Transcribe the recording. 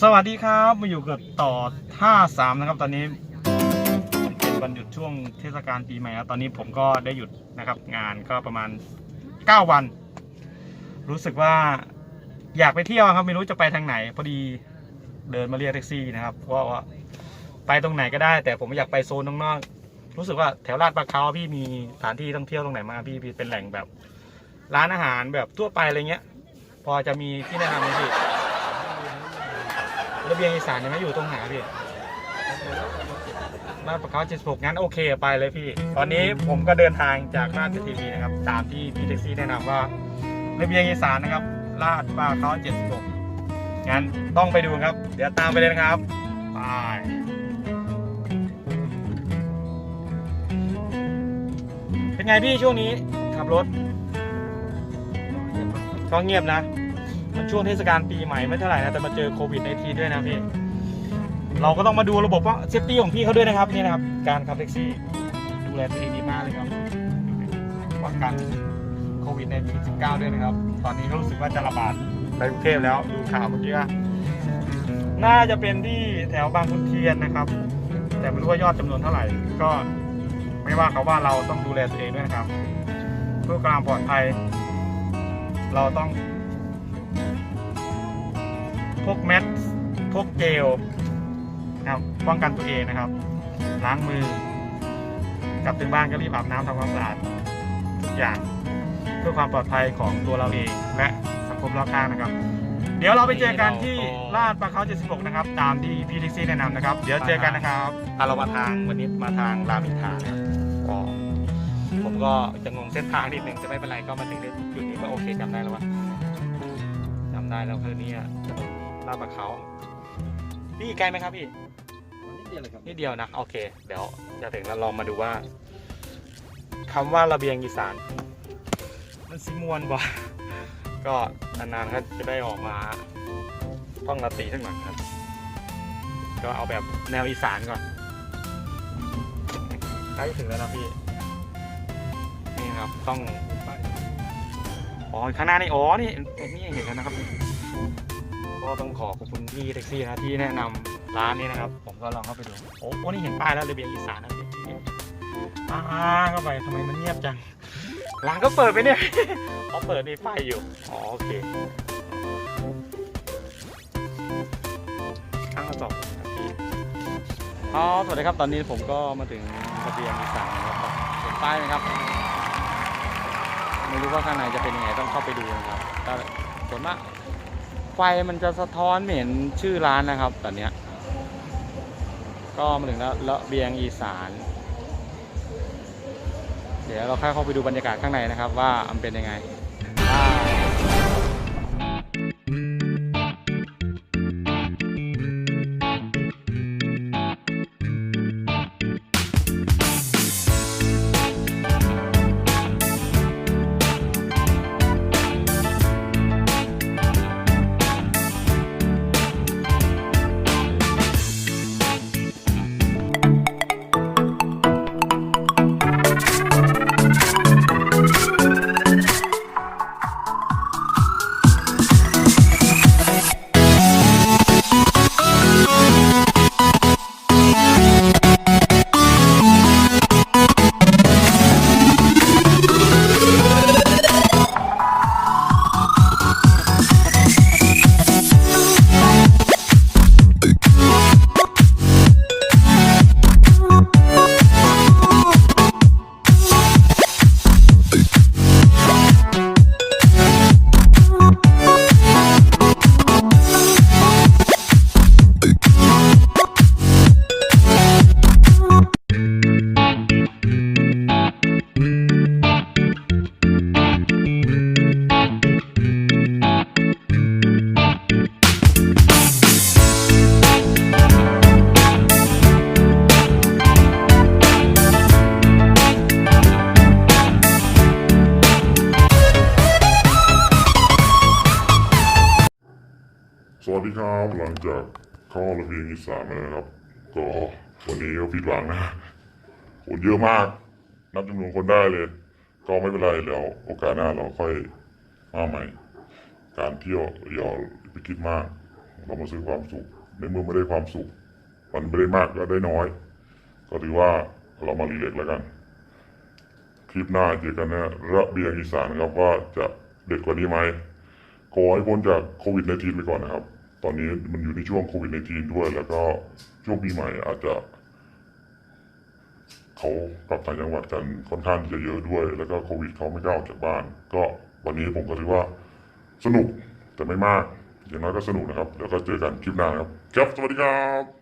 สวัสดีครับ มาอยู่กับต่อท่าสามนะครับ ตอนนี้เป็นวันหยุดช่วงเทศกาลปีใหม่ครับตอนนี้ผมก็ได้หยุดนะครับ งานก็ประมาณ 9 วัน รู้สึกว่าอยากไปเที่ยวครับ ไม่รู้จะไปทางไหน พอดีเดินมาเรียกแท็กซี่นะครับว่าว่าไปตรงไหนก็ได้ แต่ผมอยากไปโซนนอกๆรู้สึกว่าแถวลาดปลาเขาพี่มีสถานที่ท่องเที่ยวตรงไหนมาพี่พี่เป็นแหล่งแบบ ร้านอาหารแบบทั่วไปอะไรเงี้ย พอจะมีที่แนะนำไหมพี่ ระเบียงอีสานเนี่ยไม่อยู่ตรงไหนพี่ลาดประเขา76 งั้นโอเคไปเลยพี่ ตอนนี้ผมก็เดินทางจากราชทีวีนะครับตามที่พี่แท็กซี่แนะนำว่าระเบียงอีสานนะครับลาดปลาเขา76 งั้นต้องไปดูครับ เดี๋ยวตามไปเลยนะครับไปเป็นไงพี่ช่วงนี้ขับรถก็เงียบนะ มันช่วงเทศกาลปีใหม่ไม่เท่าไหร่นะแต่มาเจอโควิดในทีด้วยนะพี่ เราก็ต้องมาดูระบบว่าเซฟตี้ของพี่เขาด้วยนะครับนี่นะครับ การขับแท็กซี่ ดูแลตัวเองดีมากเลยครับป้องกันโควิดในที19ด้วยนะครับ ตอนนี้ก็รู้สึกว่าจะระบาดในกรุงเทพแล้วดูข่าวเมื่อกี้น่าจะเป็นที่แถวบางขุนเทียนนะครับ แต่ไม่รู้ว่ายอดจำนวนเท่าไหร่ ก็ไม่ว่าเขาว่าเราต้องดูแลตัวเองด้วยนะครับเพื่อความปลอดภัย เราต้อง พกแมสพกเจลนะครับป้องกันตัวเองนะครับ ล้างมือกลับถึงบ้านก็รีบอาบน้ำทำความสะอาดทุกอย่างเพื่อความปลอดภัยของตัวเราเองและสังคมรอบข้างนะครับ เดี๋ยวเราไปเจอกันที่ลาดปลาเขา76 นะครับ ตามที่พี่แท็กซี่แนะนำนะครับ เดี๋ยวเจอกันนะครับพาเรามาทางวันนี้มาทางรามอินทรานะครับก็ผมก็จะงงเส้นทางนิดนึงจะไม่เป็นไรก็มาถึงจุดนี้ก็โอเคจำได้แล้วว่าจำได้แล้วคือนี่อะ ลาดปลาเขาพี่ไกลไหมครับพี่นิดเดียวเลยครับนิดเดียวนะโอเค เดี๋ยวจะถึงแล้วลองมาดูว่าคำว่าระเบียงอีสาน มันสิมวนบ่ก็นานๆก็จะได้ออกมาท่องราตรีสักหน่อยครับ ก็เอาแบบแนวอีสานก่อนใกล้ถึงแล้วนะพี่นี่ครับต้องอ๋อข้างหน้านี่อ๋อนี่นี่เห็นแล้วนะครับ ก็ต้องขอขอบคุณพี่แท็กซี่นะที่แนะนำร้านนี้นะครับ ผมก็ลองเข้าไปดูโอ้โหนี่เห็นป้ายแล้วระเบียงอีสานนะพี่อ่าเข้าไปทำไมมันเงียบจังร้านก็เปิดไปเนี่ยอ๋อเปิดมีไฟอยู่อ๋อโอเคข้างกระจกครับพี่อ๋อสวัสดีครับตอนนี้ผมก็มาถึงระเบียงอีสานนะครับเห็นป้ายไหมครับไม่รู้ว่าข้างในจะเป็นยังไงต้องเข้าไปดูนะครับแต่ส่วนมาก ไฟมันจะสะท้อนเห็นชื่อร้านนะครับตอนเนี้ยก็มาถึงแล้วละเบียงอีสาน เดี๋ยวเราค่อยเข้าไปดูบรรยากาศข้างในนะครับ ว่ามันเป็นยังไง สวัสดีครับหลังจากเข้าระเบียงอีสานมานะครับ ก็วันนี้ก็ผิดหวังนะคนเยอะมาก นับจำนวนคนได้เลย ก็ไม่เป็นไรเดี๋ยวโอกาสหน้าเราค่อยมาใหม่ การเที่ยวอย่าไปคิดมาก เรามาซื้อความสุขในเมื่อไม่ได้ความสุข มันไม่ได้มากก็ได้น้อย ก็ถือว่าเรามารีเล็กแล้วกัน คลิปหน้าเจอกันนะระเบียงอีสานครับว่าจะเด็ดกว่านี้ไหม ขอให้พ้นจากโควิด -19 ไปก่อนนะครับ ตอนนี้มันอยู่ในช่วงโควิด -19 ด้วย แล้วก็ช่วงปีใหม่อาจจะ เขากลับต่างจังหวัดกันค่อนข้างจะเยอะด้วย แล้วก็โควิดเขาไม่กล้าออกจากบ้าน ก็วันนี้ผมก็ถือว่าสนุกแต่ไม่มาก อย่างน้อยก็สนุกนะครับ แล้วก็เจอกันคลิปหน้าครับครับสวัสดีครับ